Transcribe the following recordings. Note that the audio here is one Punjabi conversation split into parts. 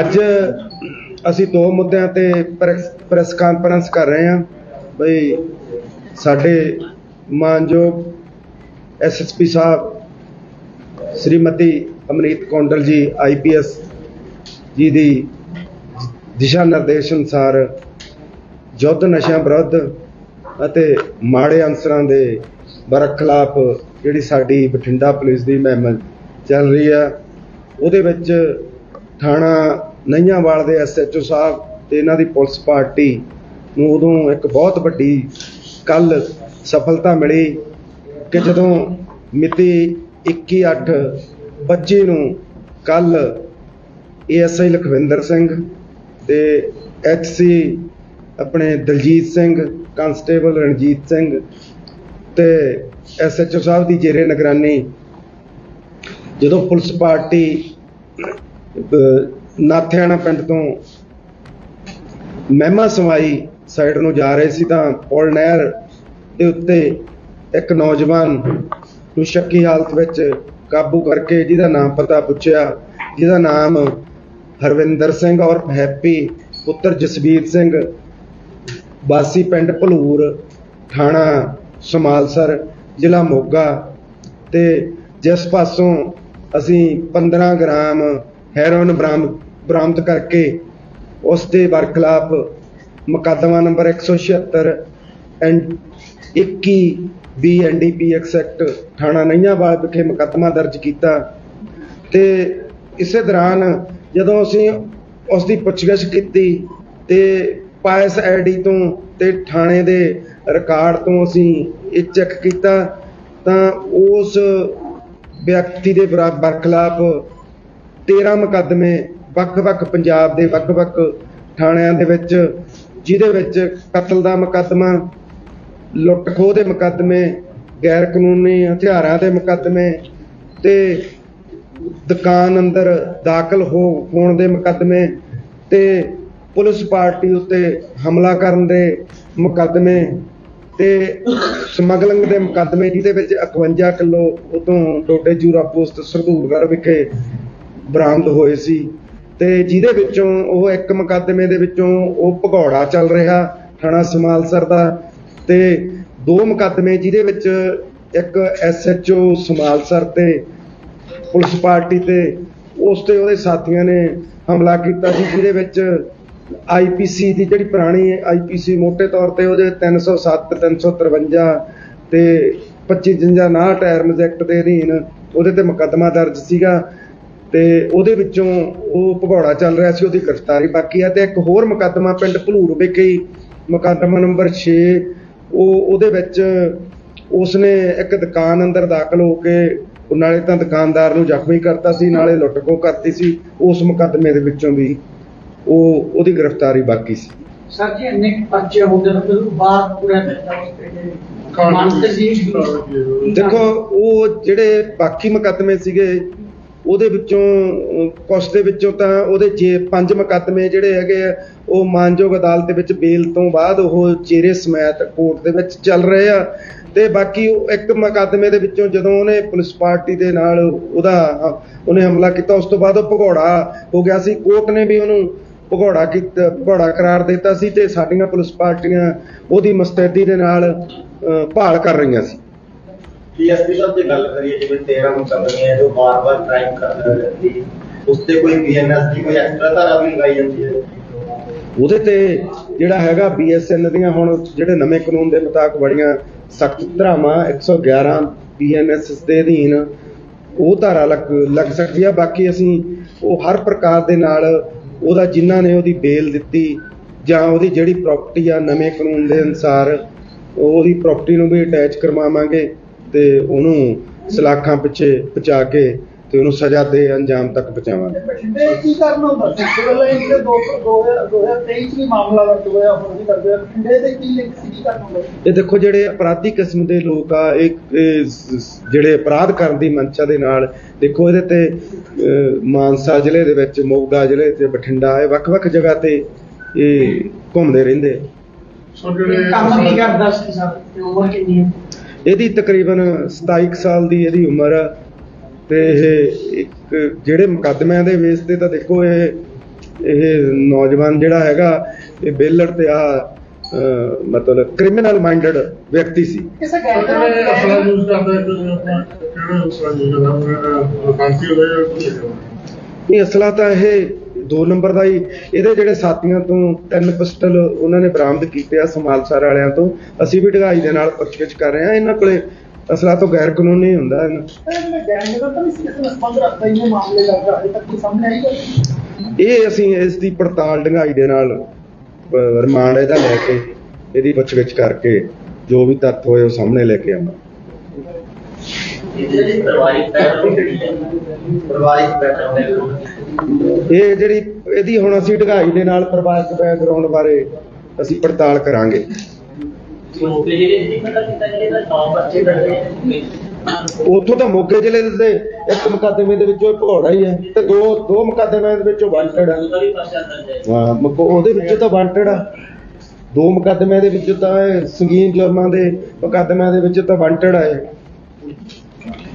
ਅੱਜ ਅਸੀਂ ਦੋ ਮੁੱਦਿਆਂ ਤੇ ਪ੍ਰੈਸ ਪ੍ਰੈਸ ਕਾਨਫਰੰਸ ਕਰ ਰਹੇ ਹਾਂ। ਬਈ ਸਾਡੇ ਮਾਨਯੋਗ ਐਸਐਸਪੀ ਸਾਹਿਬ, ਸ੍ਰੀਮਤੀ ਅਮਨੀਤ ਕੌਂਡਲ ਜੀ ਆਈਪੀਐਸ ਜੀ ਦੀ ਦਿਸ਼ਾ ਨਿਰਦੇਸ਼ ਅਨੁਸਾਰ ਯੁੱਧ ਨਸ਼ਿਆਂ ਵਿਰੁੱਧ ਅਤੇ ਮਾੜੇ ਅਨਸਰਾਂ ਦੇ ਬਰਖਲਾਫ ਜਿਹੜੀ ਸਾਡੀ ਬਠਿੰਡਾ ਪੁਲਿਸ ਦੀ ਮਹਿਮ ਚੱਲ ਰਹੀ ਆ ਉਹਦੇ ਵਿੱਚ ਥਾਣਾ ਨਈਆਂਵਾਲ ਦੇ ਐਸਐਚਓ ਸਾਹਿਬ ਤੇ ਇਹਨਾਂ ਦੀ ਪੁਲਿਸ ਪਾਰਟੀ ਨੂੰ ਉਦੋਂ ਇੱਕ ਬਹੁਤ ਵੱਡੀ ਕੱਲ ਸਫਲਤਾ ਮਿਲੀ ਕਿ ਜਦੋਂ ਮਿਤੀ 21/8/25 ਨੂੰ ਕੱਲ ਏਐਸਆਈ ਲਖਵਿੰਦਰ ਸਿੰਘ ਤੇ ਐਚਸੀ ਆਪਣੇ ਦਲਜੀਤ ਸਿੰਘ, ਕਾਂਸਟੇਬਲ ਰਣਜੀਤ ਸਿੰਘ ਤੇ ਐਸਐਚਓ ਸਾਹਿਬ ਦੀ ਜੇਰੇ ਨਿਗਰਾਨੀ ਜਦੋਂ ਪੁਲਿਸ ਪਾਰਟੀ ਨਾਥਿਆਣਾ ਪਿੰਡ ਤੋਂ ਮਹਿਮਾ ਸਮਾਈ ਸਾਈਡ ਨੂੰ ਜਾ ਰਹੇ ਸੀ ਤਾਂ ਪੁਲ ਨਹਿਰ ਦੇ ਉੱਤੇ ਇੱਕ ਨੌਜਵਾਨ ਨੂੰ ਸ਼ੱਕੀ ਹਾਲਤ ਵਿੱਚ ਕਾਬੂ ਕਰਕੇ ਜਿਹਦਾ ਨਾਮ ਪਤਾ ਪੁੱਛਿਆ, ਜਿਹਦਾ ਨਾਮ ਹਰਵਿੰਦਰ ਸਿੰਘ ਔਰ ਹੈਪੀ ਪੁੱਤਰ ਜਸਬੀਰ ਸਿੰਘ ਬਾਸੀ ਪਿੰਡ ਭਲੂਰ, ਥਾਣਾ ਸਮਾਲਸਰ, ਜ਼ਿਲ੍ਹਾ ਮੋਗਾ ਤੇ ਜਿਸ ਪਾਸੋਂ ਅਸੀਂ 15 ਗ੍ਰਾਮ ਹੈਰੋਇਨ ਬਰਾਮਦ ਬਰਾਮਦ ਕਰਕੇ ਉਸ ਦੇ ਬਰਖਲਾਫ ਮੁਕੱਦਮਾ number 176 and 21 B NDPS act ਥਾਣਾ ਨਈਆਂਵਾਲ ਵਿਖੇ ਮੁਕੱਦਮਾ ਦਰਜ ਕੀਤਾ ਤੇ ਇਸੇ ਦੌਰਾਨ ਜਦੋਂ ਅਸੀਂ ਉਸ ਦੀ ਪੁੱਛਗਿੱਛ ਕੀਤੀ ਤੇ ਪਾਇਸ ਆਈਡੀ ਤੋਂ ਤੇ ਥਾਣੇ ਦੇ ਰਿਕਾਰਡ ਤੋਂ ਅਸੀਂ ਇਹ ਚੈੱਕ ਕੀਤਾ ਤਾਂ ਉਸ ਵਿਅਕਤੀ ਦੇ ਬਰਾ- ਬਰਖਲਾਫ 13 ਮੁਕੱਦਮੇ ਵੱਖ-ਵੱਖ ਪੰਜਾਬ ਦੇ ਵੱਖ-ਵੱਖ ਥਾਣਿਆਂ ਦੇ ਵਿੱਚ, ਜਿਹਦੇ ਵਿੱਚ ਕਤਲ ਦਾ ਮੁਕੱਦਮਾ ਲੁੱਟ ਖੋਹ ਦੇ ਮੁਕੱਦਮੇ ਗੈਰ ਕਾਨੂੰਨੀ ਹਥਿਆਰਾਂ ਦੇ ਮੁਕੱਦਮੇ ਤੇ ਦੁਕਾਨ ਅੰਦਰ ਦਾਖਲ ਹੋ ਹੋਣ ਦੇ ਮੁਕੱਦਮੇ ਤੇ ਪੁਲਿਸ ਪਾਰਟੀ ਉੱਤੇ ਹਮਲਾ ਕਰਨ ਦੇ ਮੁਕੱਦਮੇ ਤੇ ਸਮਗਲਿੰਗ ਦੇ ਮੁਕੱਦਮੇ, ਜਿਹਦੇ ਵਿੱਚ 51 ਕਿਲੋ ਉਤੋਂ ਡੋਡੇ ਜੂਰਾ ਪੋਸਟ ਸਰਦੂਲਗੜ੍ਹ ਵਿਖੇ ਬਰਾਮਦ ਹੋਏ ਸੀ ਤੇ ਜਿਹਦੇ ਵਿੱਚੋਂ ਉਹ ਇੱਕ ਮੁਕੱਦਮੇ ਦੇ ਵਿੱਚੋਂ ਉਹ ਭਗੌੜਾ ਚੱਲ ਰਿਹਾ ਥਾਣਾ ਸਮਾਲਸਰ ਦਾ ਤੇ ਦੋ ਮੁਕੱਦਮੇ ਜਿਹਦੇ ਵਿੱਚ ਇੱਕ ਐਸਐਚਓ ਸਮਾਲਸਰ ਤੇ ਪੁਲਿਸ ਪਾਰਟੀ ਤੇ ਉਸ ਤੇ ਉਹਦੇ ਸਾਥੀਆਂ ਨੇ ਹਮਲਾ ਕੀਤਾ ਸੀ, ਜਿਹਦੇ ਵਿੱਚ ਆਈਪੀਸੀ ਦੀ ਜਿਹੜੀ ਪੁਰਾਣੀ ਆਈਪੀਸੀ ਮੋٹے ਤੌਰ ਤੇ ਉਹਦੇ 307 353 ਤੇ 2559 ਟਰਮਸ ਐਕਟ ਦੇ ਅਧੀਨ ਉਹਦੇ ਤੇ ਮੁਕੱਦਮਾ ਦਰਜ ਸੀਗਾ। ਤੇ ਉਹਦੇ ਵਿੱਚੋਂ ਉਹ ਭਗੌੜਾ ਚੱਲ ਰਿਹਾ ਸੀ ਉਹਦੀ ਗ੍ਰਿਫਤਾਰੀ ਬਾਕੀ ਹੈ ਤੇ ਇੱਕ ਹੋਰ ਮੁਕੱਦਮਾ ਪਿੰਡ ਭਲੂਰ ਵਿਖੇ ਮੁਕੱਦਮਾ ਨੰਬਰ 6 ਉਹ ਉਹਦੇ ਵਿੱਚ ਉਸਨੇ ਇੱਕ ਦੁਕਾਨ ਅੰਦਰ ਦਾਖਲ ਹੋ ਕੇ ਨਾਲੇ ਤਾਂ ਦੁਕਾਨਦਾਰ ਨੂੰ ਜ਼ਖਮੀ ਕਰਤਾ ਸੀ ਨਾਲੇ ਲੁੱਟ ਖੋਹ ਕਰਤੀ ਸੀ ਉਸ ਮੁਕੱਦਮੇ ਦੇ ਵਿੱਚੋਂ ਵੀ ਉਹ ਉਹਦੀ ਗ੍ਰਿਫਤਾਰੀ ਬਾਕੀ ਸੀ। ਸਰ ਜੀ ਇੰਨੇ ਬੱਚੇ ਹੁੰਦੇ ਨੇ ਬਾਹਰ ਪੂਰਾ ਦੇਖੋ ਉਹ ਜਿਹੜੇ ਬਾਕੀ ਮੁਕੱਦਮੇ ਸੀਗੇ ਉਹਦੇ ਵਿੱਚੋਂ ਕੁਛ ਦੇ ਵਿੱਚੋਂ ਤਾਂ ਉਹਦੇ ਜੇ ਪੰਜ ਮੁਕੱਦਮੇ ਜਿਹੜੇ ਹੈਗੇ ਆ, ਉਹ ਮਾਨਯੋਗ ਅਦਾਲਤ ਦੇ ਵਿੱਚ ਬੇਲ ਤੋਂ ਬਾਅਦ ਉਹ ਚਿਹਰੇ ਸਮੈਤ ਕੋਰਟ ਦੇ ਵਿੱਚ ਚੱਲ ਰਹੇ ਆ। ਤੇ ਬਾਕੀ ਉਹ ਇੱਕ ਮੁਕੱਦਮੇ ਦੇ ਵਿੱਚੋਂ ਜਦੋਂ ਉਹਨੇ ਪੁਲਿਸ ਪਾਰਟੀ ਦੇ ਨਾਲ ਉਹਦਾ, ਉਹਨੇ ਹਮਲਾ ਕੀਤਾ, ਉਸ ਤੋਂ ਬਾਅਦ ਉਹ ਭਗੌੜਾ ਹੋ ਗਿਆ ਸੀ। ਕੋਰਟ ਨੇ ਵੀ ਉਹਨੂੰ ਭਗੌੜਾ ਕੀਤਾ, ਭਗੌੜਾ ਕਰਾਰ ਦਿੱਤਾ ਸੀ ਤੇ ਸਾਡੀਆਂ ਪੁਲਿਸ ਪਾਰਟੀਆਂ ਉਹਦੀ ਮੁਸਤੈਦੀ ਦੇ ਨਾਲ ਭਾਲ ਕਰ ਰਹੀਆਂ ਸੀ। ਡੀਐਸਪੀ ਸਾਹਿਬ ਦੀ ਗੱਲ ਕਰੀਏ, ਜਿਵੇਂ 13 ਮੁਕੱਦਮੇ ਹੈ ਜੋ ਬਾਰ-ਬਾਰ ਕ੍ਰਾਈਮ ਕਰਦਾ ਹੈ ਉਸ ਤੇ ਕੋਈ ਬੀਐਨਐਸ ਦੀ ਕੋਈ ਐਕਸਟਰਾ ਧਾਰਾ ਵੀ ਲਗਾਈ ਜਾਂਦੀ ਹੈ? ਉਹਦੇ ਤੇ ਜਿਹੜਾ ਹੈਗਾ ਬੀਐਸਐਨ ਦੀਆਂ ਹੁਣ ਜਿਹੜੇ ਨਵੇਂ ਕਾਨੂੰਨ ਦੇ ਮੁਤਾਬਕ ਬੜੀਆਂ ਸਖਤ ਧਾਰਾਵਾਂ 111 ਬੀਐਨਐਸ ਦੇ ਅਧੀਨ ਉਹ ਧਾਰਾ ਲੱਗ ਸਕਦੀ ਆ। ਬਾਕੀ ਅਸੀਂ ਉਹ ਹਰ ਪ੍ਰਕਾਰ ਦੇ ਨਾਲ ਉਹਦਾ ਜਿਨ੍ਹਾਂ ਨੇ ਉਹਦੀ ਬੇਲ ਦਿੱਤੀ ਜਾਂ ਉਹਦੀ ਜਿਹੜੀ ਪ੍ਰਾਪਰਟੀ ਆ ਨਵੇਂ ਕਾਨੂੰਨ ਦੇ ਅਨੁਸਾਰ, ਉਹਦੀ ਪ੍ਰਾਪਰਟੀ ਨੂੰ ਵੀ ਅਟੈਚ ਕਰਵਾਵਾਂਗੇ। ਤੇ ਉਹਨੂੰ ਸਲਾਖਾਂ ਪਿੱਛੇ ਪਹੁੰਚਾ ਕੇ ਤੇ ਉਹਨੂੰ ਸਜ਼ਾ ਦੇ ਅੰਜਾਮ ਤੱਕ ਪਹੁੰਚਾਵਾਂਗੇ। ਬਠਿੰਡੇ ਕੀ ਕਰਨਾ ਹੁੰਦਾ ਸੀ? ਪਹਿਲਾਂ ਇਹਦੇ 2023 ਚ ਵੀ ਮਾਮਲਾ ਦਰਜ ਹੋਇਆ ਹੁਣ ਵੀ ਕਰਦੇ ਆ ਬਠਿੰਡੇ ਦੇ ਕੀ ਲਿੰਕ ਸੀ? ਕੀ ਕਰਨਾ ਹੁੰਦਾ ਸੀ? ਇਹ ਦੇਖੋ ਜਿਹੜੇ ਅਪਰਾਧੀ ਕਿਸਮ ਦੇ ਲੋਕ ਆ ਇਹ ਸ- ਸ- ਜਿਹੜੇ ਅਪਰਾਧ ਕਰਨ ਦੀ ਮਨਸ਼ਾ ਦੇ ਨਾਲ ਦੇਖੋ ਇਹਦੇ ਤੇ ਮਾਨਸਾ ਜ਼ਿਲ੍ਹੇ ਦੇ ਵਿੱਚ ਮੋਗਾ ਜ਼ਿਲ੍ਹੇ ਤੇ ਬਠਿੰਡਾ ਇਹ ਵੱਖ-ਵੱਖ ਜਗ੍ਹਾ ਤੇ ਇਹ ਘੁੰਮਦੇ ਰਹਿੰਦੇ ਆ। ਕੰਮ ਕੀ ਕਰਦਾ ਸੀ ਸਰ ਤੇ ਉਮਰ ਕਿੰਨੀ ਹੈ? ਇਹਦੀ ਤਕਰੀਬਨ 27 ਕੁ ਸਾਲ ਦੀ ਇਹਦੀ ਉਮਰ ਆ ਤੇ ਇਹ ਇੱਕ ਜਿਹੜੇ ਮੁਕੱਦਮਿਆਂ ਦੇ ਬੇਸ ਤੇ ਤਾਂ ਦੇਖੋ ਇਹ ਇਹ ਨੌਜਵਾਨ ਜਿਹੜਾ ਹੈਗਾ ਇਹ ਬੇਲੜ ਤੇ ਆ ਮਤਲਬ ਕ੍ਰਿਮੀਨਲ ਮਾਈਂਡਡ ਵਿਅਕਤੀ ਸੀ। ਕਿਸੇ ਯੂਜ਼ ਕਰਦਾ ਕਿਹੜਾ ਯੂਜ਼ ਕਰਦਾ ਅਸਲਾ ਤਾਂ ਇਹ ਦੋ ਨੰਬਰ ਦਾ ਹੀ ਇਹਦੇ ਜਿਹੜੇ ਸਾਥੀਆਂ ਤੋਂ ਤਿੰਨ ਪਿਸਟਲ ਉਹਨਾਂ ਨੇ ਬਰਾਮਦ ਕੀਤੇ ਆ ਸਮਾਲਸਰ ਵਾਲਿਆਂ ਤੋਂ। ਅਸੀਂ ਵੀ ਢਗਾਈ ਦੇ ਨਾਲ ਪੁੱਛਗਿੱਛ ਕਰ ਰਹੇ ਹਾਂ। ਇਹਨਾਂ ਕੋਲੇ ਅਸਲਾ ਤੋਂ ਗੈਰ ਕਾਨੂੰਨੀ ਹੁੰਦਾ ਇਹਨਾਂ। ਇਹ ਅਸੀਂ ਇਸ ਦੀ ਪੜਤਾਲ ਢੰਗਾਈ ਦੇ ਨਾਲ ਰਿਮਾਂਡ ਇਹਦਾ ਲੈ ਕੇ ਇਹਦੀ ਪੁੱਛਗਿੱਛ ਕਰਕੇ ਜੋ ਵੀ ਤੱਥ ਹੋਏ ਉਹ ਸਾਹਮਣੇ ਲੈ ਕੇ ਆਵਾਂ ਜਿਹੜੀ ਪਰਿਵਾਰਿਕ ਬੈਕਗ੍ਰਾਉਂਡ ਪਰਿਵਾਰਿਕ ਬੈਕਗ੍ਰਾਉਂਡ ਇਹ ਜਿਹੜੀ ਇਹਦੀ ਹੁਣ ਅਸੀਂ ਢੰਗਾਈ ਦੇ ਨਾਲ ਪਰਿਵਾਰਕ ਬੈਕਗ੍ਰਾਉਂਡ ਬਾਰੇ ਅਸੀਂ ਪੜਤਾਲ ਕਰਾਂਗੇ। ਉੱਥੋਂ ਤਾਂ ਮੋਗੇ ਜ਼ਿਲ੍ਹੇ ਦੇ ਇੱਕ ਮੁਕੱਦਮੇ ਦੇ ਵਿੱਚੋਂ ਭਗੌੜਾ ਹੀ ਹੈ ਤੇ ਦੋ ਦੋ ਮੁਕੱਦਮਿਆਂ ਦੇ ਵਿੱਚੋਂ ਵਾਂਟਡ ਆ। ਹੈ। ਉਹਦੇ ਵਿੱਚ ਤਾਂ ਵਾਂਟਡ ਆ। ਦੋ ਮੁਕੱਦਮਿਆਂ ਦੇ ਵਿੱਚ ਤਾਂ ਸੰਗੀਨ ਜੁਰਮਾਂ ਦੇ ਮੁਕੱਦਮਿਆਂ ਦੇ ਵਿੱਚ ਤਾਂ ਵਾਂਟਡ ਆ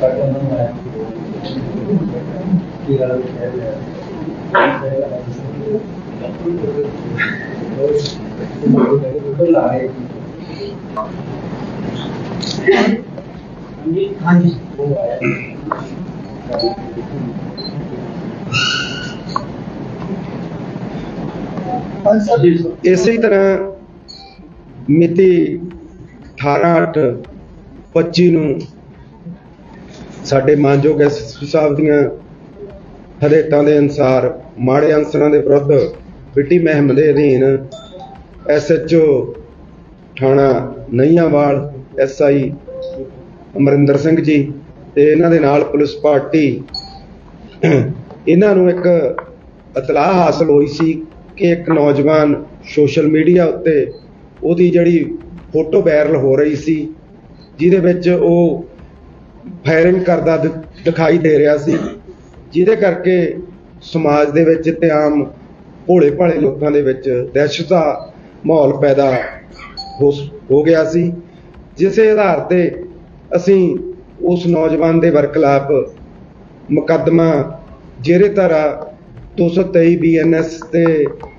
ਦੂਸਰੀ ਹੈ ਅਸਲ ਤੇਰੀ ਪੜ੍ਹ ਇੱਕ ਮਿੰਟ ਹਾਂਜੀ। ਹਾਂਜੀ ਹਾਂਜੀ ਹਾਂਜੀ ਸਰ ਇਸੇ ਤਰ੍ਹਾਂ ਮਿਤੀ 18/8/25 ਨੂੰ ਸਾਡੇ ਮਾਨਯੋਗ ਐਸਐਸਪੀ ਸਾਹਿਬ ਦੀਆਂ ਹਦਾਇਤਾਂ ਦੇ ਅਨੁਸਾਰ, ਮਾੜੇ ਅਨਸਰਾਂ ਦੇ ਵਿਰੁੱਧ ਬਿੱਟੀ ਮਹਿਮ ਦੇ ਅਧੀਨ ਐਸਐਚਓ ਥਾਣਾ ਨਈਆਂਵਾਲ, ਐਸਆਈ ਅਮਰਿੰਦਰ ਸਿੰਘ ਜੀ ਤੇ ਇਹਨਾਂ ਦੇ ਨਾਲ ਪੁਲਿਸ ਪਾਰਟੀ, ਇਹਨਾਂ ਨੂੰ ਇੱਕ ਇਤਲਾਹ ਹਾਸਲ ਹੋਈ ਸੀ ਕਿ ਇੱਕ ਨੌਜਵਾਨ ਸੋਸ਼ਲ ਮੀਡੀਆ ਉੱਤੇ ਉਹਦੀ ਜਿਹੜੀ ਫੋਟੋ ਵਾਇਰਲ ਹੋ ਰਹੀ ਸੀ, ਜਿਹਦੇ ਵਿੱਚ ਉਹ ਫਾਇਰਿੰਗ ਕਰਦਾ ਦਿਖਾਈ ਦੇ ਰਿਹਾ ਸੀ। ਜਿਹਦੇ ਕਰਕੇ ਸਮਾਜ ਦੇ ਵਿੱਚ ਤੇ ਆਮ ਭੋਲੇ ਭਾਲੇ ਲੋਕਾਂ ਦੇ ਵਿੱਚ ਦਹਿਸ਼ਤ ਦਾ ਮਾਹੌਲ ਪੈਦਾ ਹੋ ਹੋ ਗਿਆ ਸੀ। ਜਿਸੇ ਆਧਾਰ ਤੇ ਅਸੀਂ ਉਸ ਨੌਜਵਾਨ ਦੇ ਵਰਖਲਾਫ ਮੁਕੱਦਮਾ ਜਿਹੜੇ ਧਾਰਾ 223 ਬੀਐਨਐਸ ਤੇ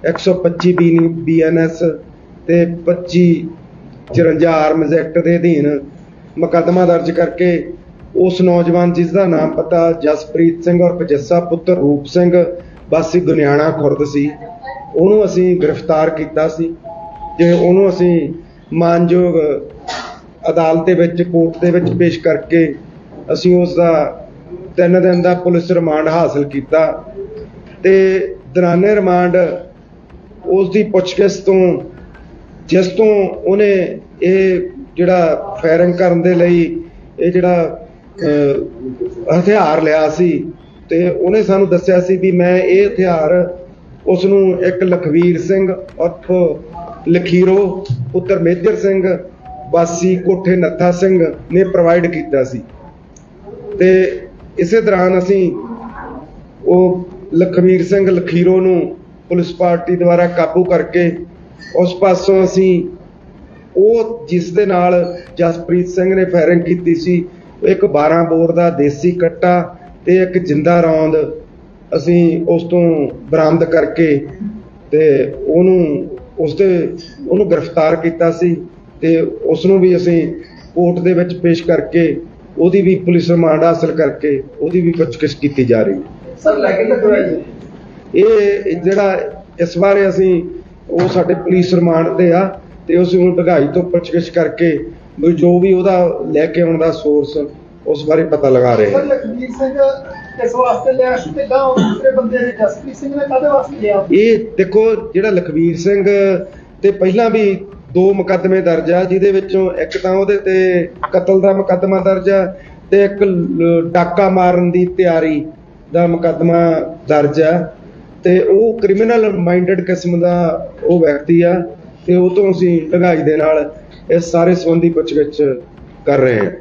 125 ਬੀਐਨਐਸ ਤੇ 25 54 ਆਰਮਜ਼ ਐਕਟ ਦੇ ਅਧੀਨ ਮੁਕੱਦਮਾ ਦਰਜ ਕਰਕੇ ਉਸ ਨੌਜਵਾਨ ਜਿਸ ਦਾ ਨਾਮ ਪਤਾ ਜਸਪ੍ਰੀਤ ਸਿੰਘ ਔਰ ਪਜੱਸਾ ਪੁੱਤਰ ਰੂਪ ਸਿੰਘ ਵਾਸੀ ਗੁਨਿਆਣਾ ਖੁਰਦ ਸੀ, ਉਹਨੂੰ ਅਸੀਂ ਗ੍ਰਿਫਤਾਰ ਕੀਤਾ ਸੀ ਤੇ ਉਹਨੂੰ ਅਸੀਂ ਮਾਨਯੋਗ ਅਦਾਲਤ ਦੇ ਵਿੱਚ, ਕੋਰਟ ਦੇ ਵਿੱਚ ਪੇਸ਼ ਕਰਕੇ ਅਸੀਂ ਉਸ ਦਾ ਤਿੰਨ ਦਿਨ ਦਾ ਪੁਲਿਸ ਰਿਮਾਂਡ ਹਾਸਲ ਕੀਤਾ ਤੇ ਦੌਰਾਨੇ ਰਿਮਾਂਡ ਉਸ ਦੀ ਪੁੱਛਗਿੱਛ ਤੋਂ, ਜਿਸ ਤੋਂ ਉਹਨੇ ਇਹ ਜਿਹੜਾ ਫਾਇਰਿੰਗ ਕਰਨ ਦੇ ਲਈ, ਇਹ ਜਿਹੜਾ ਹਥਿਆਰ ਲਿਆ ਸੀ ਤੇ ਉਹਨੇ ਸਾਨੂੰ ਦੱਸਿਆ ਸੀ ਵੀ ਮੈਂ ਇਹ ਹਥਿਆਰ ਉਸ ਨੂੰ ਇੱਕ ਲਖਵੀਰ ਸਿੰਘ ਉਰਫ ਲਖੀਰੋ, ਪੁੱਤਰ ਮੇਜਰ ਸਿੰਘ, ਵਾਸੀ ਕੋਠੇ ਨੱਥਾ ਸਿੰਘ ਨੇ ਪ੍ਰੋਵਾਈਡ ਕੀਤਾ ਸੀ। ਤੇ ਇਸੇ ਦੌਰਾਨ ਅਸੀਂ ਉਹ ਲਖਵੀਰ ਸਿੰਘ ਲਖੀਰੋ ਨੂੰ ਪੁਲਿਸ ਪਾਰਟੀ ਦੁਆਰਾ ਕਾਬੂ ਕਰਕੇ ਉਸ ਪਾਸੋਂ ਅਸੀਂ ਉਹ ਜਿਸ ਦੇ ਨਾਲ ਜਸਪ੍ਰੀਤ ਸਿੰਘ ਨੇ ਫਾਇਰਿੰਗ ਕੀਤੀ ਸੀ ਇੱਕ 12 ਬੋਰ ਦਾ ਦੇਸੀ ਕੱਟਾ ਤੇ ਇੱਕ ਜਿੰਦਾ ਰੌਂਦ ਅਸੀਂ ਉਸ ਤੋਂ ਬਰਾਮਦ ਕਰਕੇ ਤੇ ਉਹਨੂੰ ਉਸ ਦੇ ਉਹਨੂੰ ਗ੍ਰਿਫਤਾਰ ਕੀਤਾ ਸੀ ਤੇ ਉਸ ਨੂੰ ਵੀ ਅਸੀਂ ਕੋਰਟ ਦੇ ਵਿੱਚ ਪੇਸ਼ ਕਰਕੇ ਉਹਦੀ ਵੀ ਪੁਲਿਸ ਰਿਮਾਂਡ ਹਾਸਲ ਕਰਕੇ ਉਹਦੀ ਵੀ ਪੁੱਛਗਿੱਛ ਕੀਤੀ ਜਾ ਰਹੀ ਹੈ। ਸਰ ਲੈ ਕੇ ਇਹ ਜਿਹੜਾ ਇਸ ਬਾਰੇ ਅਸੀਂ ਉਹ ਸਾਡੇ ਪੁਲਿਸ ਰਿਮਾਂਡ ਤੇ ਆ ਤੇ ਉਸ ਨੂੰ ਢਗਾਈ ਤੋਂ ਪੁੱਛਗਿੱਛ ਕਰਕੇ ਵੀ ਜੋ ਵੀ ਉਹਦਾ ਲੈ ਕੇ ਆਉਣ ਦਾ ਸੋਰਸ ਉਸ ਬਾਰੇ ਪਤਾ ਲਗਾ ਰਹੇ ਸਰ ਹਾਂ ਲਖਵੀਰ ਸਿੰਘ ਕਿਸ ਵਾਸਤੇ ਲਿਆ ਸੀ ਤੇ ਗਾਂ ਦੂਸਰੇ ਬੰਦੇ ਨੇ ਜਸਪ੍ਰੀਤ ਸਿੰਘ ਨੇ ਕਾਹਦੇ ਵਾਸਤੇ ਲਿਆ? ਇਹ ਦੇਖੋ ਜਿਹੜਾ ਲਖਵੀਰ ਸਿੰਘ ਤੇ ਪਹਿਲਾਂ ਵੀ ਦੋ ਮੁਕੱਦਮੇ ਦਰਜ ਆ ਜਿਹਦੇ ਵਿੱਚੋਂ ਇੱਕ ਤਾਂ ਉਹਦੇ ਤੇ ਕਤਲ ਦਾ ਮੁਕੱਦਮਾ ਦਰਜ ਆ ਤੇ ਇੱਕ ਡਾਕਾ ਮਾਰਨ ਦੀ ਤਿਆਰੀ ਦਾ ਮੁਕੱਦਮਾ ਦਰਜ ਹੈ ਤੇ ਉਹ ਕ੍ਰਿਮੀਨਲ ਮਾਈਂਡਡ ਕਿਸਮ ਦਾ ਉਹ ਵਿਅਕਤੀ ਆ ਤੇ ਉਹ ਤੋਂ ਅਸੀਂ ਢਗਾਈ ਦੇ ਨਾਲ ਇਸ ਸਾਰੇ ਸੰਬੰਧੀ ਪੁੱਛਗਿੱਛ ਕਰ ਰਹੇ ਹਾਂ।